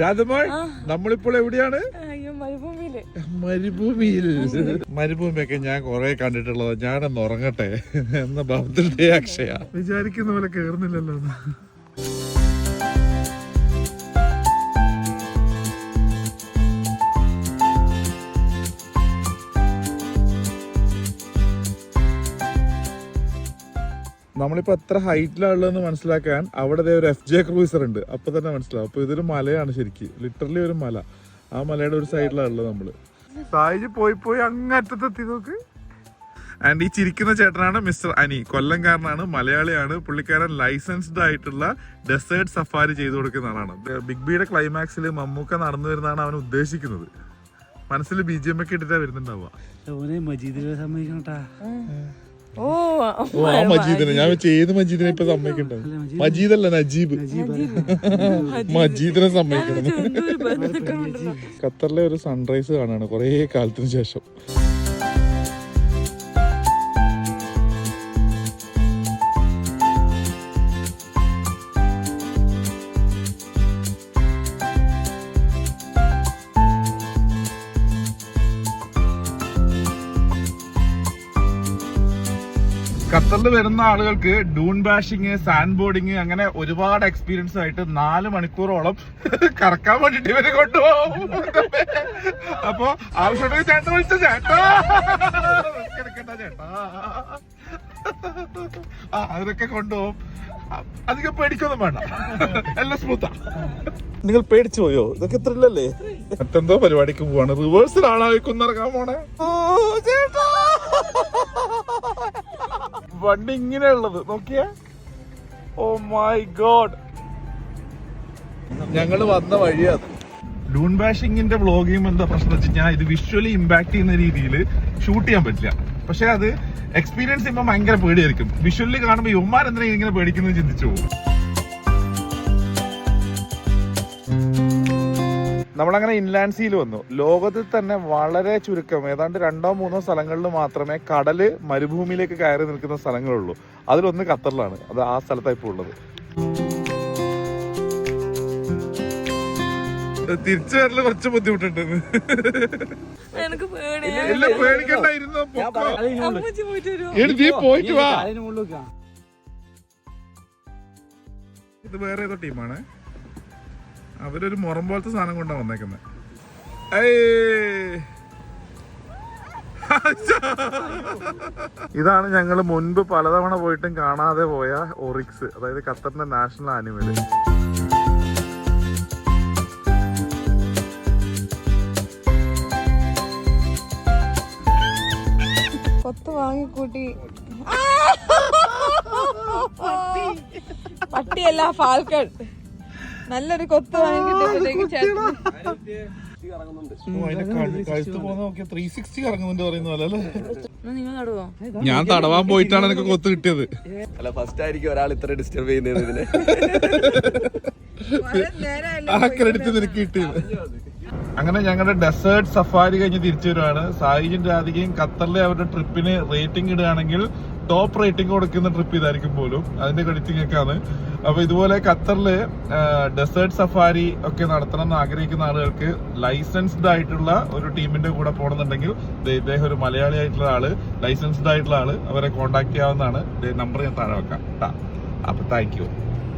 രാധമോൾ നമ്മളിപ്പോൾ എവിടെയാണ്? മരുഭൂമിയിൽ. മരുഭൂമിയൊക്കെ ഞാൻ കൊറേ കണ്ടിട്ടുള്ളത്. ഞാനൊന്ന് ഉറങ്ങട്ടെ? എന്ന ഭാവത്തിന്റെ അക്ഷയ. വിചാരിക്കുന്ന പോലെ കേറുന്നില്ലല്ലോ. നമ്മളിപ്പോ എത്ര ഹൈറ്റിലാണുള്ളതെന്ന് മനസ്സിലാക്കാൻ അവിടെ ദേ ഒരു എഫ് ജെ ക്രൂസർ ഉണ്ട്. അപ്പൊ തന്നെ മനസ്സിലാവും. അപ്പൊ ഇതൊരു മലയാണ് ശരിക്ക്. ലിറ്ററലി ഒരു മല. ആ മലയുടെ ഒരു സൈഡിലാണ് ഉള്ളത് നമ്മൾ. സായിജ് പോയി പോയി അങ്ങറ്റത്തെത്തി നോക്ക്. ആൻഡ് ഈ ചിരിക്കുന്ന ചേട്ടനാണ് മിസ്റ്റർ അനി. കൊല്ലംകാരനാണ് മലയാളിയാണ്. പുള്ളിക്കാരൻ ലൈസൻസ്ഡ് ആയിട്ടുള്ള ഡെസേർട്ട് സഫാരി ചെയ്തു കൊടുക്കുന്ന ആളാണ്. ബിഗ് ബിയുടെ ക്ലൈമാക്സിൽ മമ്മൂക്ക നടന്നു വരുന്നതാണ് അവൻ ഉദ്ദേശിക്കുന്നത്. മനസ്സിൽ ബി ജി എം ഒക്കെ ഇട്ടിട്ടാ വരുന്നുണ്ടാവുക. ഓ ആ മജീദിനെ. ഞാൻ വെച്ച ഏത് മജീദിനെ ഇപ്പൊ സമ്മതിക്കണ്ടത് മജീദല്ല നജീബ്. മജീദിനെ സമ്മതിക്കണം. ഖത്തറിലെ ഒരു സൺറൈസ് കാണാണ് കൊറേ കാലത്തിന് ശേഷം. ഖത്തറിൽ വരുന്ന ആളുകൾക്ക് ഡൂൺ ബാഷിങ് സാൻഡ് ബോർഡിങ് അങ്ങനെ ഒരുപാട് എക്സ്പീരിയൻസ് ആയിട്ട് നാല് മണിക്കൂറോളം കറക്കാൻ വേണ്ടിട്ട് ഇവരെ കൊണ്ടുപോകും. അപ്പൊ ആവശ്യമുണ്ടെങ്കിൽ ചേട്ടൻ വിളിച്ച? ചേട്ടാ. കിടക്കണ്ട ചേട്ടാ. ആ അതൊക്കെ കൊണ്ടുപോകും. അധികം പേടിക്കൊന്നും വേണ്ട. എല്ലാം സ്മൂത്താ നിങ്ങൾ പേടിച്ചു പോയോ? ഇതൊക്കെ ത്രില്ലല്ലേ? മറ്റെന്തോ പരിപാടിക്ക് പോവാണ്. റിവേഴ്സിലാണോ കുന്നിറങ്ങാൻ പോണേ. ഓ ചേട്ടാ. വണ്ടി ഇങ്ങനെ ഉള്ളത് നോക്കിയേ. ഓ മൈ ഗോഡ് ഞങ്ങൾ വന്ന വഴിയത് ഡൂൺ ബാഷിങ്ങിന്റെ വ്ളോഗിങ് എന്താ പ്രശ്നം വെച്ച് കഴിഞ്ഞാൽ ഇത് വിഷ്വലി ഇമ്പാക്ട് ചെയ്യുന്ന രീതിയിൽ ഷൂട്ട് ചെയ്യാൻ പറ്റില്ല. പക്ഷെ അത് എക്സ്പീരിയൻസ് ചെയ്യുമ്പോൾ ഭയങ്കര പേടിയായിരിക്കും. വിഷ്വലി കാണുമ്പോൾ യുവമാരെന്തിനാ ഇങ്ങനെ പേടിക്കുന്നത് ചിന്തിച്ചു പോകും. നമ്മളങ്ങനെ ഇൻലാൻഡ് സീയിൽ വന്നു. ലോകത്തിൽ തന്നെ വളരെ ചുരുക്കം ഏതാണ്ട് രണ്ടോ മൂന്നോ സ്ഥലങ്ങളിൽ മാത്രമേ കടൽ മരുഭൂമിയിലേക്ക് കയറി നിൽക്കുന്ന സ്ഥലങ്ങളുള്ളൂ. അതിലൊന്ന് ഖത്തറിലാണ്. അത് ആ സ്ഥലത്താണ് ഇപ്പോൾ ഉള്ളത്. തിരിച്ചു വരൽ കുറച്ച് ബുദ്ധിമുട്ടുണ്ട്. എനിക്ക് പേടിക്കണ്ടായിരുന്നു പോയിട്ട് വരുമോ നീ പോയിട്ട് വാ. ഇത് വേറെ ഏതോ ടീമാണ്? അവരൊരു മുറം പോലത്തെ സാധനം കൊണ്ടാ വന്നേക്കുന്നത് ഇതാണ് ഞങ്ങൾ മുൻപ് പലതവണ പോയിട്ടും കാണാതെ പോയ ഒറിക്സ് അതായത് ഖത്തറിന്റെ നാഷണൽ ആനിമൽ കൊത്ത് വാങ്ങിക്കൂട്ടി. പട്ടിയല്ല ഫാൽക്കൺ. നല്ലൊരു കൊത്ത് ഞാൻ തടവാൻ പോയിട്ടാണ് എനിക്ക് കൊത്ത് കിട്ടിയത്. അല്ല ഫസ്റ്റ് ആയിരിക്കും ഒരാൾ ഇത്ര ഡിസ്റ്റർബ് ചെയ്യുന്നത് ഇതിനെ ആ ക്രെഡിറ്റ് നിനക്ക് കിട്ടിയത്. അങ്ങനെ ഞങ്ങളുടെ ഡെസേർട്ട് സഫാരി കഴിഞ്ഞ് തിരിച്ചു വരുവാണ്. സായിജും രാധികയും ഖത്തറിലെ അവരുടെ ട്രിപ്പിന് റേറ്റിംഗ് ഇടുകയാണെങ്കിൽ ടോപ്പ് റേറ്റിംഗ് കൊടുക്കുന്ന ട്രിപ്പ് ഇതായിരിക്കും പോലും. അതിന്റെ ക്രെഡിറ്റിംഗ് ആണ് അപ്പൊ ഇതുപോലെ ഖത്തറിൽ ഡെസേർട്ട് സഫാരി ഒക്കെ നടത്തണം എന്ന് ആഗ്രഹിക്കുന്ന ആളുകൾക്ക് ലൈസൻസ്ഡ് ആയിട്ടുള്ള ഒരു ടീമിന്റെ കൂടെ പോകണമെന്നുണ്ടെങ്കിൽ ഇദ്ദേഹം ഒരു മലയാളി ആയിട്ടുള്ള ആൾ ലൈസൻസ്ഡ് ആയിട്ടുള്ള ആൾ അവരെ കോൺടാക്ട് ചെയ്യാവുന്നതാണ്. നമ്പർ ഞാൻ താഴെ വെക്കാം. അപ്പൊ താങ്ക് യു